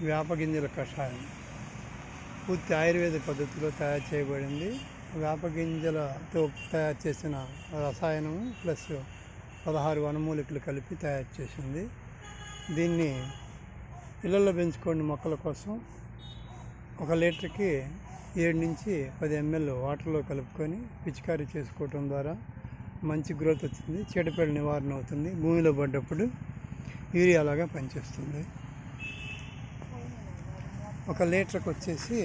వేప గింజల కషాయం. పూర్తి ఆయుర్వేద పద్ధతిలో తయారు చేయబడింది. వేప గింజలతో తయారు చేసిన రసాయనము ప్లస్ పదహారు వనమూలికలు కలిపి తయారు చేసింది. దీన్ని ఇళ్ళల్లో పెంచుకోండి మొక్కల కోసం. ఒక లీటర్కి ఏడు నుంచి పది ఎంఎల్ వాటర్లో కలుపుకొని పిచికారీ చేసుకోవటం ద్వారా మంచి గ్రోత్ వచ్చింది. చీడపీడ నివారణ అవుతుంది. భూమిలో పడ్డప్పుడు యూరియా లాగా పనిచేస్తుంది. ఒక లీటర్కి వచ్చేసి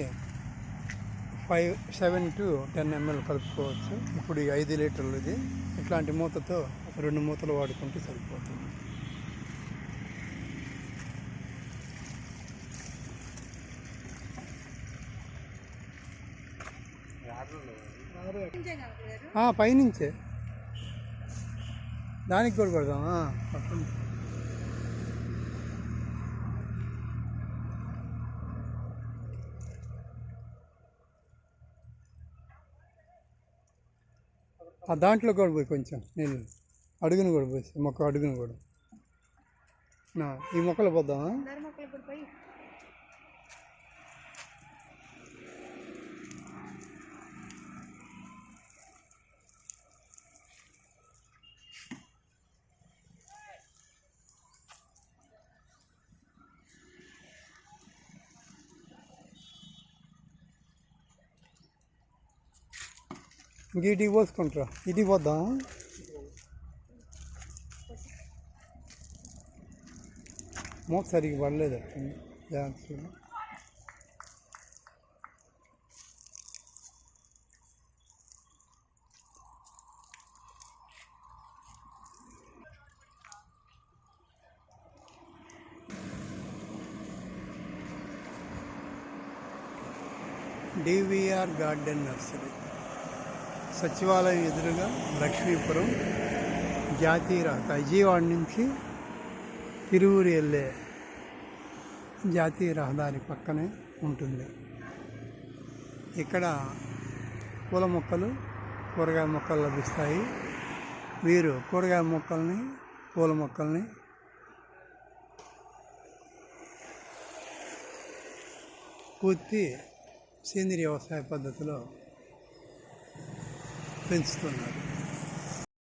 five seven to ten ML కలుపుకోవచ్చు. ఇప్పుడు ఈ ఐదు లీటర్లు ఇది ఇట్లాంటి మూతతో రెండు మూతలు వాడుకుంటే సరిపోతుంది. పైనుంచే దానికి కూడా కొడదామా? ఆ దాంట్లో కూడా పోయి కొంచెం నీళ్ళు అడుగును కూడా పోయి మొక్క అడుగును కూడా. ఈ మొక్కలు పోద్దామా? ఇంక ఇటుకి పోసుకుంటారా ఇటుకి పోద్దాం మూత సరిగ్గా పడలేదు అట్టుంది జాగ్రత్తగా డివిఆర్ గార్డెన్ నర్సరీ సచివాలయం ఎదురుగా లక్ష్మీపురం జాతీయ రహత విజయవాడ నుంచి తిరువురు వెళ్ళే జాతీయ రహదారి పక్కనే ఉంటుంది. ఇక్కడ పూల మొక్కలు కూరగాయ మొక్కలు లభిస్తాయి. వీరు కూరగాయ మొక్కల్ని పూల మొక్కల్ని పూర్తి సేంద్రియ వ్యవసాయ పద్ధతిలో పెంచుతున్నారు.